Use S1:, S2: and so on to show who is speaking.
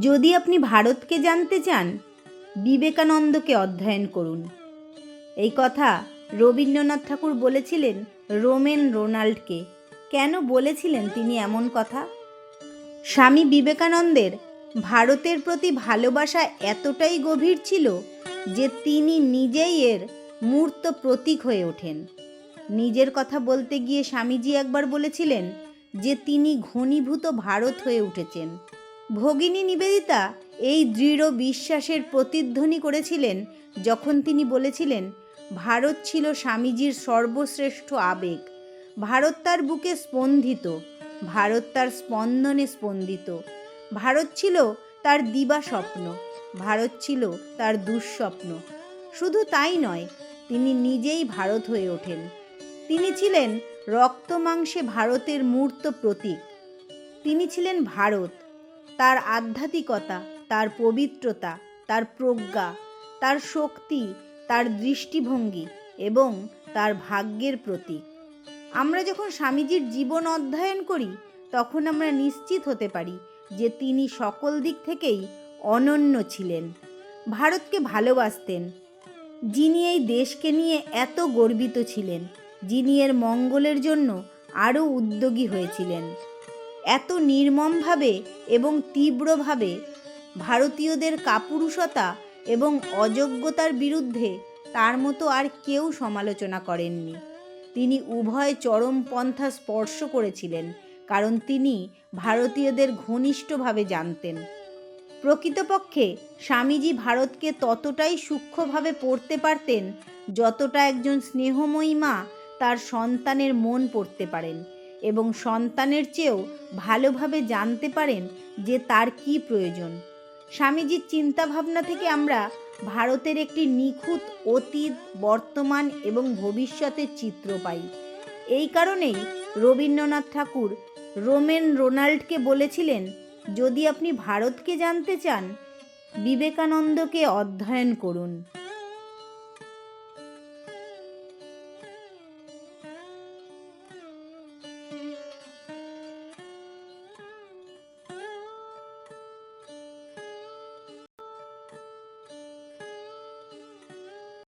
S1: যদি আপনি ভারতকে জানতে চান, বিবেকানন্দকে অধ্যয়ন করুন। এই কথা রবীন্দ্রনাথ ঠাকুর বলেছিলেন রোমেন রোনাল্ডকে। কেন বলেছিলেন তিনি এমন কথা? স্বামী বিবেকানন্দের ভারতের প্রতি ভালোবাসা এতটাই গভীর ছিল যে তিনি নিজেই এর মূর্ত প্রতীক হয়ে ওঠেন। নিজের কথা বলতে গিয়ে স্বামীজি একবার বলেছিলেন যে তিনি ঘনীভূত ভারত হয়ে উঠেছেন। ভগিনী নিবেদিতা এই দৃঢ় বিশ্বাসের প্রতিধ্বনি করেছিলেন যখন তিনি বলেছিলেন, ভারত ছিল স্বামীজির সর্বশ্রেষ্ঠ আবেগ। ভারত তার বুকে স্পন্দিত। ভারত তার স্পন্দনে স্পন্দিত। ভারত ছিল তার দিবা স্বপ্ন। ভারত ছিল তার দুঃস্বপ্ন। শুধু তাই নয়, তিনি নিজেই ভারত হয়ে ওঠেন। তিনি ছিলেন রক্ত মাংসে ভারতের মূর্ত প্রতীক। তিনি ছিলেন ভারত। তার আধ্যাত্মিকতা, তার পবিত্রতা, তার প্রজ্ঞা, তার শক্তি, তার দৃষ্টিভঙ্গি এবং তার ভাগ্যের প্রতীক। আমরা যখন স্বামীজির জীবন অধ্যয়ন করি, তখন আমরা নিশ্চিত হতে পারি যে তিনি সকল দিক থেকেই অনন্য ছিলেন, ভারতকে ভালোবাসতেন, যিনি এই দেশকে নিয়ে এত গর্বিত ছিলেন, যিনি এর মঙ্গলের জন্য আরও উদ্যোগী হয়েছিলেন। এত নির্মমভাবে এবং তীব্রভাবে ভারতীয়দের কাপুরুষতা এবং অযোগ্যতার বিরুদ্ধে তার মতো আর কেউ সমালোচনা করেননি। তিনি উভয় চরম পন্থা স্পর্শ করেছিলেন, কারণ তিনি ভারতীয়দের ঘনিষ্ঠভাবে জানতেন। প্রকৃতপক্ষে স্বামীজি ভারতকে ততটাই সূক্ষ্মভাবে পড়তে পারতেন, যতটা একজন স্নেহময়ী মা তার সন্তানের মন পড়তে পারেন। এবং সন্তানের চেয়েও ভালোভাবে জানতে পারেন যে তার কি প্রয়োজন। স্বামীজির চিন্তাভাবনা থেকে আমরা ভারতের একটি নিখুঁত অতীত, বর্তমান এবং ভবিষ্যতের চিত্র পাই। এই কারণেই রবীন্দ্রনাথ ঠাকুর রোমেন রোনাল্ডকে বলেছিলেন, যদি আপনি ভারতকে জানতে চান, বিবেকানন্দকে অধ্যয়ন করুন।